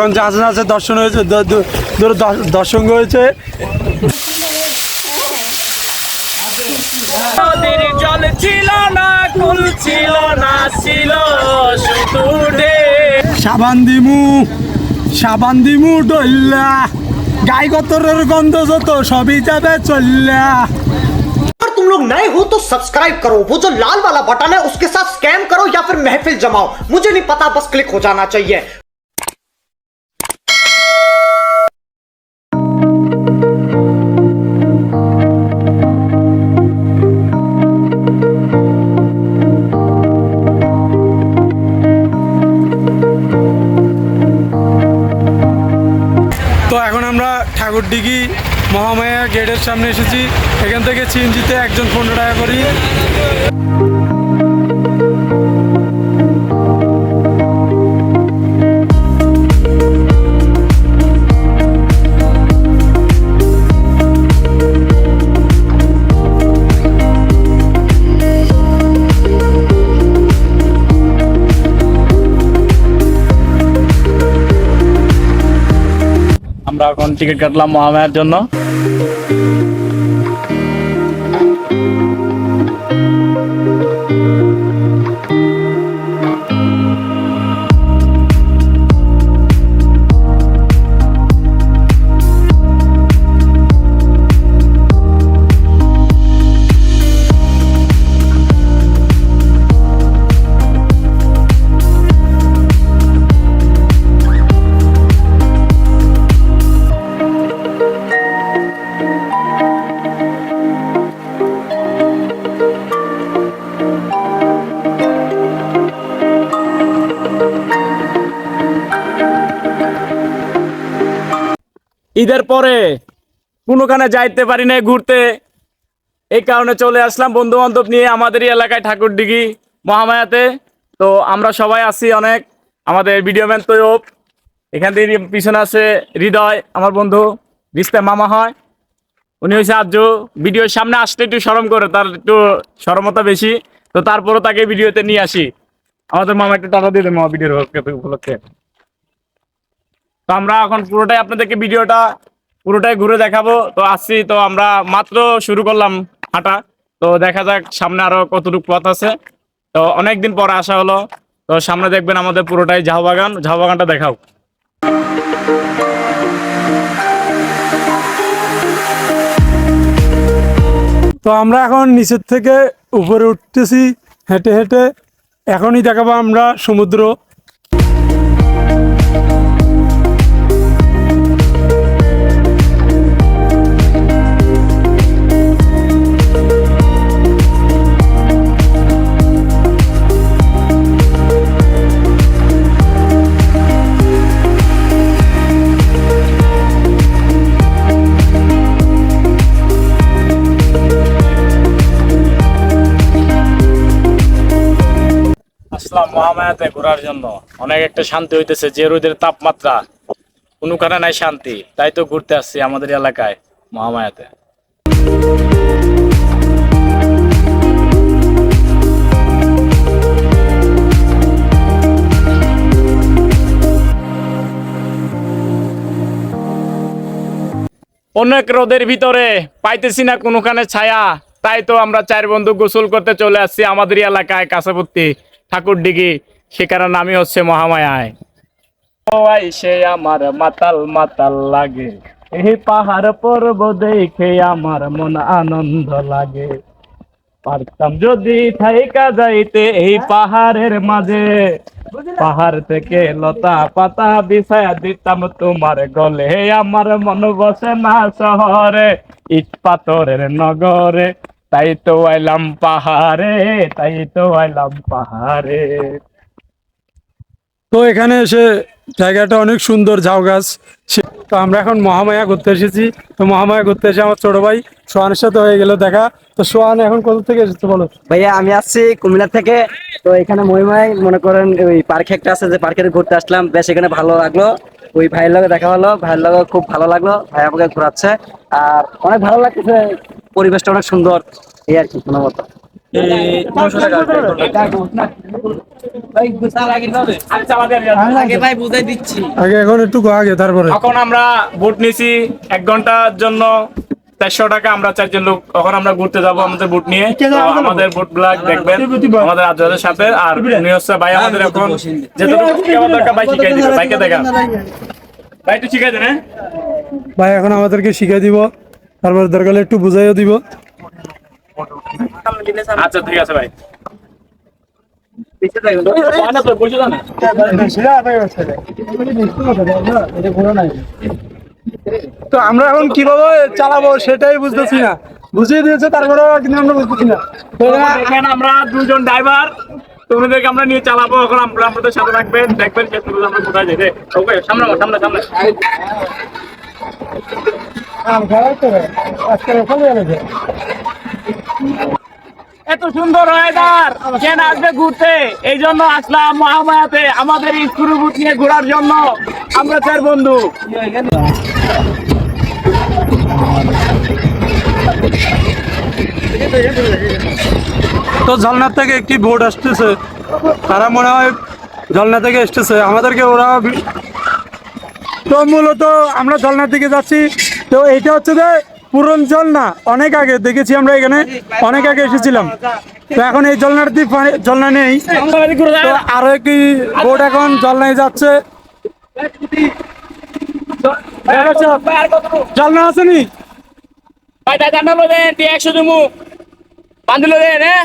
এখন জাহাজ আছে দর্শন হয়েছে দ- দ- ধরো দশ- দর্শন হয়েছে নদীর জল ছিল না কুল ছিল না ছিল শুধু ঢেউ। সাবান দিমু সাবান দিমু ডল্লা গাই গতরের গন্ধ যত সবই যাবে চল্লা अगर तुम लोग नए हो तो सब्सक्राइब करो वो जो लाल वाला बटन है उसके साथ स्कैम करो या फिर महफिल जमाओ मुझे नहीं पता बस क्लिक हो जाना चाहिए সামনে এসেছি। এখান থেকে চিনজিতে একজন পনেরো টাকা এখন টিকিট কাটলাম মহামায়ার জন্য। ঈদের পরে কোনোখানে যাইতে পারি না ঘুরতে। এই কারণে চলে আসলাম বন্ধু বান্ধব নিয়ে আমাদেরই এলাকায় ঠাকুরডিঘি মহামায়াতে। তো আমরা সবাই আছি অনেক। আমাদের ভিডিও ম্যান তৈব এখান থেকে পিছনে আছে হৃদয়, আমার বন্ধু রিস্তা মামা হয়। উনি হয়েছে আর্য ভিডিওর সামনে আসলে একটু সরম করে, তার একটু সরমতা বেশি। তো তারপরও তাকে ভিডিওতে নিয়ে আসি। আমাদের মামা একটু টাকা দিয়ে মামা ভিডিওর উপলক্ষে। তো আমরা এখন পুরোটাই আপনাদেরকে ভিডিওটা পুরোটাই ঘুরে দেখাবো। তো আসছি, তো আমরা মাত্র শুরু করলাম হাঁটা। তো দেখা যাক সামনে আরও কতটুকু পথ আছে। তো অনেকদিন পরে আসা হলো। তো সামনে দেখবেন আমাদের পুরোটাই ঝাউ বাগান। ঝাউ বাগানটা দেখাও। তো আমরা এখন নিচের থেকে উপরে উঠতেছি। হেঁটে হেঁটে এখনই দেখাবো আমরা সমুদ্র। মহামায়াতে ঘোরার জন্য। অনেক একটা শান্তি হইতেছে, যে রোদের তাপমাত্রা। কোনোখানে নাই শান্তি। তাই তো ঘুরতে আসছি আমাদের এলাকায়, মহামায়াতে। অনেক রোদের ভিতরে পাইতেছি না কোনোখানে ছায়া। তাই তো আমরা চার বন্ধু গোসল করতে চলে আসছি আমাদের এলাকায় কাছাপত্তি ঠাকুরডিঘি সেখানে নামই হচ্ছে মহামায়ায়। মাতাল মাতাল লাগে। এই মন আনন্দ লাগে। যদি যাইতে এই পাহাড়ের মাঝে। পাহাড় থেকে লতা পাতা বিছায়া দিতাম তোমার গলে। আমার মন বসে না শহরে, ইট পাথরের নগরে। তাই তো আইলাম পাহাড়ে তাই তো আইলাম পাহাড়ে। তো এখানে এসে জায়গাটা অনেক সুন্দর ঝাউ গাছ। সে- তো আমরা এখন মহামায়া ঘুরতে এসেছি। তো মহামায়া ঘুরতে এসে আমার ছোট ভাই সোহানের সাথে হয়ে গেল দেখা। তো সোহান এখন কোথা থেকে এসেছে বলো? ভাইয়া আমি আসছি কুমিল্লা থেকে। তো এখানে মহিমায় মনে করেন ওই পার্কে একটা আছে যে পার্কে ঘুরতে আসলাম। বেশ এখানে ভালো লাগল। ওই ভাইয়ের লগে দেখা হলো। ভাইয়ের লগে খুব ভালো লাগল। ভাই আমাকে ঘোরাচ্ছে। আর অনেক ভালো লাগতেছে। পরিবেশটা অনেক সুন্দর এই আর কি কোনো মতো। আচ্ছা আমাদের আগে ভাই বুঝাই দিচ্ছি। আগে এখন একটু আগে তারপরে। এখন আমরা বুট নিছি এক ঘণ্টার জন্য চারশো টাকা আমরা চারজন লোক এখন আমরা ঘুরতে যাব আমাদের বুট নিয়ে। আমাদের বুট ব্লাগ দেখবেন আমাদের সাথে। আর উনি হচ্ছে ভাই আমাদের এখন ভাই শিখাই দিবে। ভাইকে দেখা। ভাই একটু শিখাই দেন ভাই এখন আমাদেরকে শিখিয়ে দিব। তারপরে দরকার হলে একটু বুঝাইও দিব। আচ্ছা ঠিক আছে ভাই। তো, বসে যান। তো আমরা এখন কীভাবে চালাবো সেটাই বুঝতেছি না। বুঝিয়ে দিয়েছে তারপরে কিন্তু আমরা বুঝতেছি না। দেখেন আমরা দুজন ড্রাইভার তোমাদেরকে আমরা নিয়ে চালাবো। এখন আমরা আমাদের সাথে রাখবেন দেখবেন আমরা কোথায় যাই। ওকে সামনে আমার, সামনে। সামনে এত সুন্দর ওয়েদার কেন আসবে ঘুরতে? এই জন্য আসলাম মহামায়াতে আমাদের স্ক্রু বুট নিয়ে ঘোরার জন্য। আমরা চার বন্ধু। তো ঝলনার থেকে একটি বোট আসতেছে। তারা মনে হয় ঝলনা থেকে এসতেছে আমাদেরকে ওরা তো মূলত আমরা ঝলনার দিকে যাচ্ছি। তো এইটা হচ্ছে যে পুরন ঝলনা অনেক আগে দেখেছি আমরা এখানে, অনেক আগে এসেছিলাম। তো এখন এই দিক ঝলনা নেই। তো আরও একটি বোট এখন ঝলনায় যাচ্ছে। ঝলনা আছে নি? ভাই দাদা জানাব দেন দিয়ে একশো দিমু বান্ধিল দেন হ্যাঁ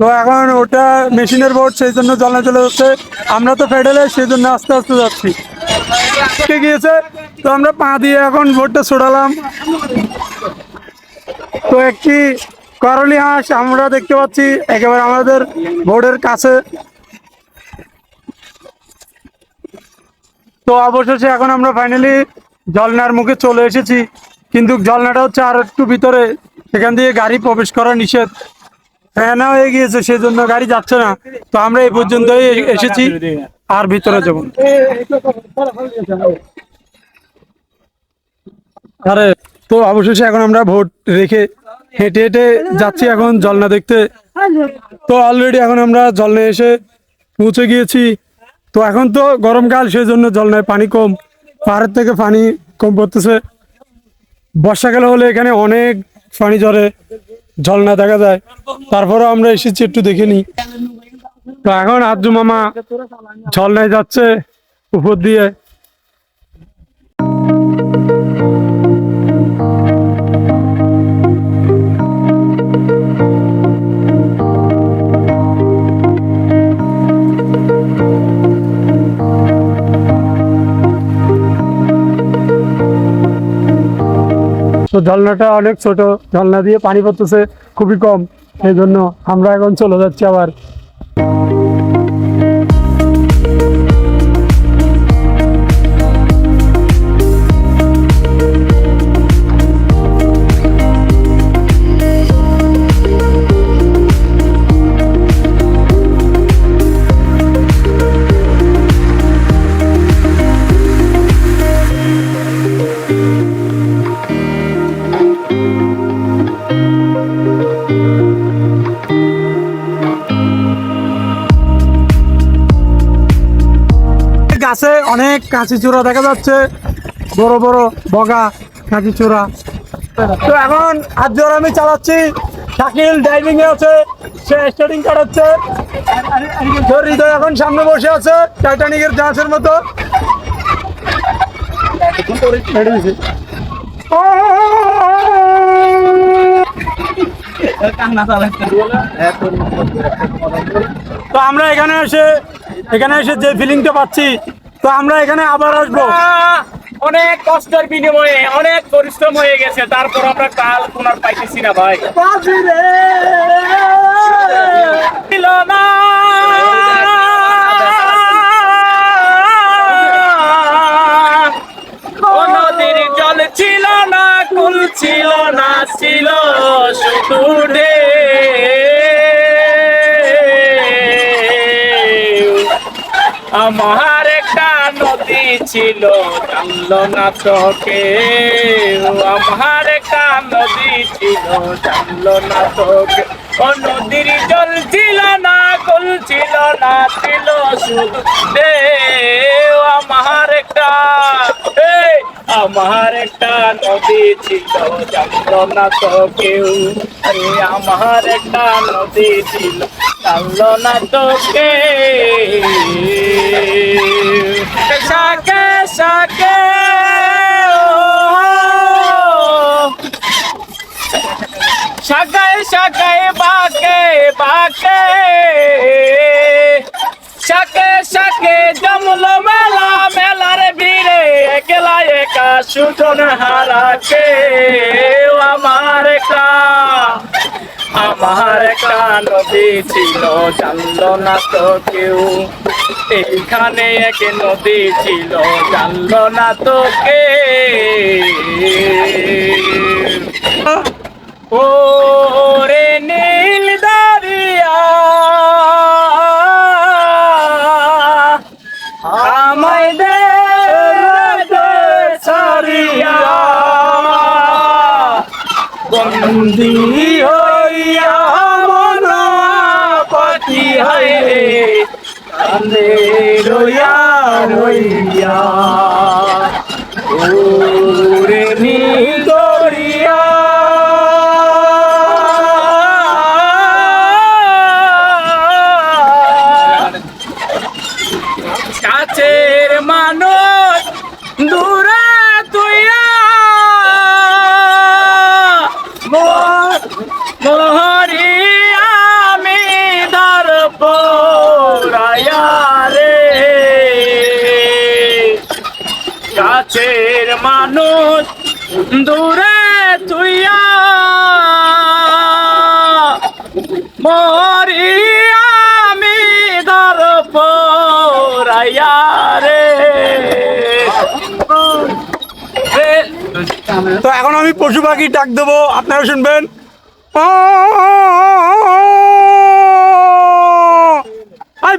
তো এখন ওটা মেশিনের বোর্ড সেই জন্য জ্বালা চলে যাচ্ছে। আমরা তো ফেডেলে সেই জন্য আস্তে আস্তে যাচ্ছি। আটকে গিয়েছে? তো আমরা পা দিয়ে এখন বোর্ডটা ছড়ালাম। তো একটি করলি হাঁস আমরা দেখতে পাচ্ছি, একেবারে আমাদের বোর্ডের কাছে। তো অবশেষে এখন আমরা ফাইনালি জলনার মুখে চলে এসেছি। কিন্তু জলনাটা হচ্ছে আর একটু ভিতরে, সেখান দিয়ে গাড়ি প্রবেশ করা নিষেধ। হ্যাঁ না, হয়ে গিয়েছে, সেজন্য গাড়ি যাচ্ছে না। তো আমরা এই পর্যন্তই এসেছি। আর ভিতরে যাব আরে, তো অবশেষে এখন আমরা ভোট রেখে হেঁটে হেঁটে যাচ্ছি এখন জলনা দেখতে। তো অলরেডি এখন আমরা জলনে এসে পৌঁছে গিয়েছি। তো এখন তো গরমকাল সেই জন্য জলনায় পানি কম। পাহাড়ের থেকে পানি কম পড়তেছে। বর্ষাকালে হলে এখানে অনেক পানি ঝরে। ঝলনা দেখা যায়। তারপরে আমরা এসেছি, একটু দেখে নিই। তো এখন আজু মামা ঝলনায় যাচ্ছে উপর দিয়ে। তো ঝলনাটা অনেক ছোট ঝলনা দিয়ে পানি পড়তেছে, খুবই কম। এই জন্য আমরা এখন চলে যাচ্ছি আবার গাছে অনেক কাঁচি চূড়া দেখা যাচ্ছে। বড় বড় বগা কাঁচি চূড়া। তো এখন আজ আমি চালাচ্ছি। শাকিল ড্রাইভিং এ আছে, সে স্টার্টিং কাটাচ্ছে। হৃদয় এখন সামনে বসে আছে টাইটানিকের জাহাজের মতো। তো আমরা এখানে এসে এখানে এসে যে ফিলিংটা পাচ্ছি তো আমরা এখানে আবার আসব। অনেক কষ্টের বিনিময়ে অনেক পরিশ্রম হয়ে গেছে তারপর আমরা কাল পুনর পাইতেছি না ভাই। না। জল ছিল না কুল ছিল না ছিল শুধু আমার একটা নদী ছিল জানলো না তো কেউ আমার একটা নদী ছিল জানলো না তো কেউ। ও নদীর জল ছিল না, কুল ছিল না, ছিল শুধু আমার একটা আমার একটা নদী ছিল জানলো না তো আমার একটা নদী ছিল জানলো না তো সাকে সাকে শাখায় শাখায় বাকে বাকে। শাকে শাকে জমলো মেলা, মেলার ভিড়ে একলা একা সুজন হারাকে। আমার একটা আমার নদী ছিল, জানলো না তো কেউ। এইখানে এক নদী ছিল, জানলো না তো কে। ওরে নীল দারিয়া। bandero ya no দূরে তুইয়া মরি আমি ধর পড়াইয়া রে। তো এখন আমি পশু পাখি ডাক দেবো আপনারা শুনবেন। আই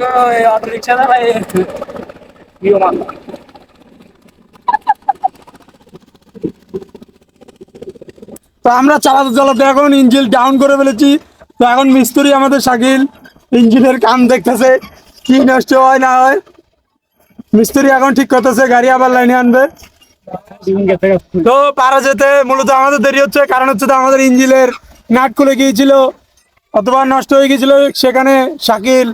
বাবু অটো রিক্সা দাঁড়ায় তো আমরা চালাতে চালাতে এখন ইঞ্জিন ডাউন করে ফেলেছি। তো এখন মিস্ত্রি আমাদের শাকিল ইঞ্জিনের কাম দেখতেছে, কি নষ্ট হয় না হয়। মিস্ত্রি এখন ঠিক করতেছে, গাড়ি আবার লাইনে আনবে। তো পারা যেতে মূলত আমাদের দেরি হচ্ছে, কারণ হচ্ছে তো আমাদের ইঞ্জিলের নাট খুলে গিয়েছিল। অথবা নষ্ট হয়ে গিয়েছিল সেখানে শাকিল,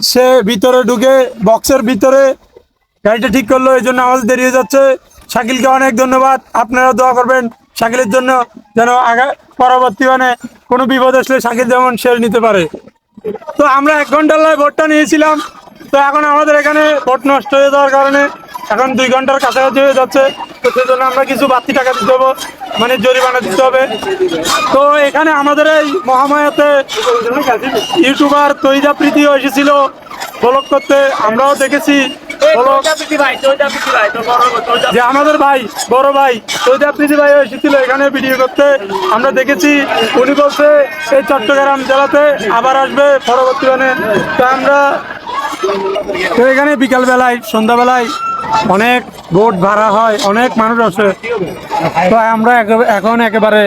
সে ভিতরে ঢুকে বক্সের ভিতরে গাড়িটা ঠিক করল, এই জন্য আমাদের দেরি হয়ে যাচ্ছে। শাকিলকে অনেক ধন্যবাদ। আপনারা দোয়া করবেন শাকিলের জন্য যেন আগা, পরবর্তী মানে কোনো বিপদ আসলে শাকিল যেমন সেরে নিতে পারে। তো আমরা এক ঘণ্টার লাই ভোটটা নিয়েছিলাম। তো এখন আমাদের এখানে ভোট নষ্ট হয়ে যাওয়ার কারণে এখন দুই ঘণ্টার কাছাকাছি হয়ে যাচ্ছে তো সেই জন্য আমরা কিছু বাড়তি টাকা দিতে হবে মানে জরিমানা দিতে হবে। তো এখানে আমাদের এই মহামায়াতে ইউটিউবার তৈজা প্রীতিও এসেছিল ব্লগ করতে আমরাও দেখেছি যে আমাদের ভাই বড় ভাই তৈজা প্রীতি ভাই এসেছিল এখানে ভিডিও করতে। আমরা দেখেছি উনি বলছে এই চট্টগ্রাম জেলাতে আবার আসবে পরবর্তী মানে। তো আমরা তো এখানে বিকাল বেলায় সন্ধ্যাবেলায় অনেক বোট ভাড়া হয়, অনেক মানুষ আছে তো আমরা এখন একেবারে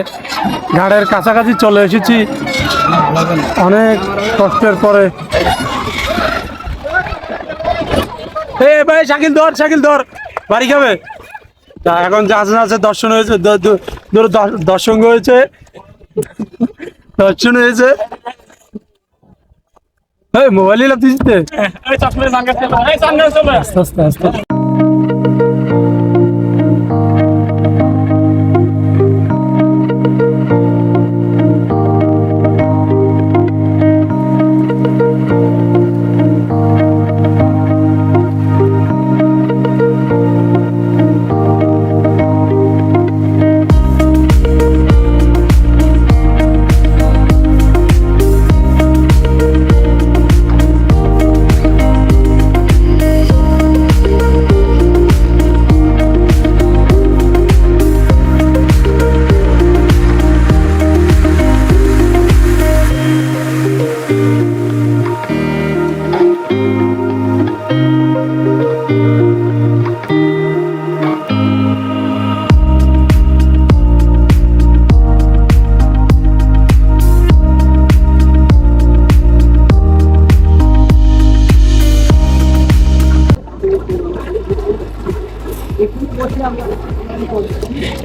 ঘাটের কাছাকাছি চলে এসেছি। অনেক কষ্টের পরে। এ ভাই, শাকিল ধর শাকিল ধর, বাড়ি খাবে? তা এখন যাচ আছে দর্শন হয়েছে দর্শন হয়েছে। দর্শন হয়েছে। মোবাইল নিলাম তুই আস্তে আস্তে আস্তে।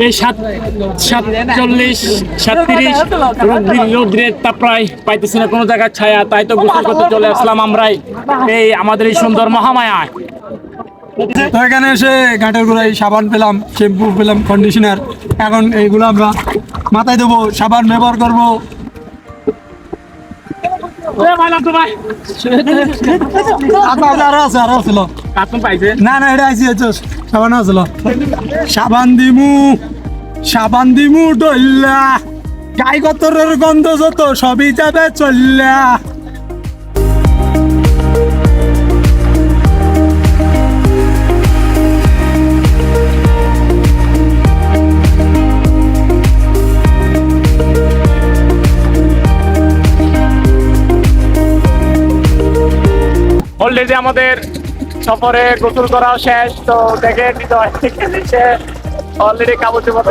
এই সাত, সাতচল্লিশ, সাতত্রিশ রোদ্রের রোদ্রের তা প্রায় পাইতেছি না, কোনো জায়গার ছায়া, তাই তো গোসল করতে চলে আসলাম আমরাই। এই আমাদের এই সুন্দর মহামায়া তো এখানে এসে ঘাটের গোড়ায় সাবান পেলাম, শ্যাম্পু পেলাম কন্ডিশনার এখন এইগুলো আমরা মাথায় দেবো, সাবান ব্যবহার করব। না না এটা আইসি হচ্ছে সাবান আছিল সাবান দিমু সাবান দিমু ডল্লা গাই কতরের গন্ধ যত সবই যাবে চল্লা অলরেডি আমাদের সফরে গোসল করাও শেষ, তো দেখে নিতে হয়। সে অলরেডি মতো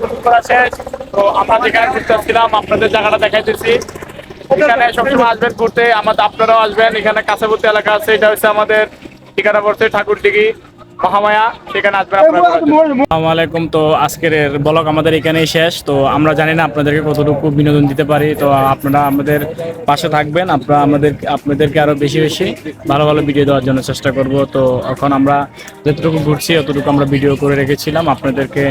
গোসল করা শেষ। তো আমরা যেখানে ঘুরতে আসছিলাম, আপনাদের জায়গাটা দেখাইতেছি। এখানে সবসময় আসবেন ঘুরতে। আমাদের আপনারাও আসবেন। এখানে কাছাবর্তী এলাকা আছে। এটা হচ্ছে আমাদের ঠিকানা পড়ছে ঠাকুরদিঘি। মহামায়া সেখানে আসবেন আলাইকুম তো আজকের ব্লগ আমাদের এখানেই শেষ। তো আমরা জানি না আপনাদেরকে কতটুকু বিনোদন দিতে পারি। তো আপনারা আমাদের পাশে থাকবেন। আপনারা আমাদের আপনাদেরকে আরও বেশি বেশি ভালো ভালো ভিডিও দেওয়ার জন্য চেষ্টা করব। তো এখন আমরা যতটুকু ঘুরছি ততটুকু আমরা ভিডিও করে রেখেছিলাম। আপনাদেরকে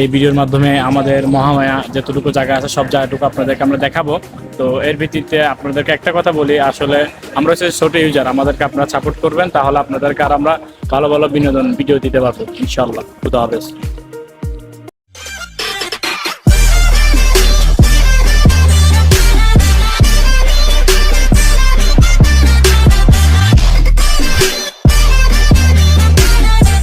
এই ভিডিওর মাধ্যমে আমাদের মহামায়া যতটুকু জায়গা আছে সব জায়গাটুকু আপনাদেরকে আমরা দেখাবো। তো এর ভিত্তিতে আপনাদেরকে একটা কথা বলি। আসলে আমরা হচ্ছে ছোট ইউজার আমাদেরকে আপনারা সাপোর্ট করবেন। তাহলে আপনাদেরকে আর আমরা ভালো ভালো বিনোদন ভিডিও দিতে পারব ইনশাল্লাহ খুদা হাফেজ।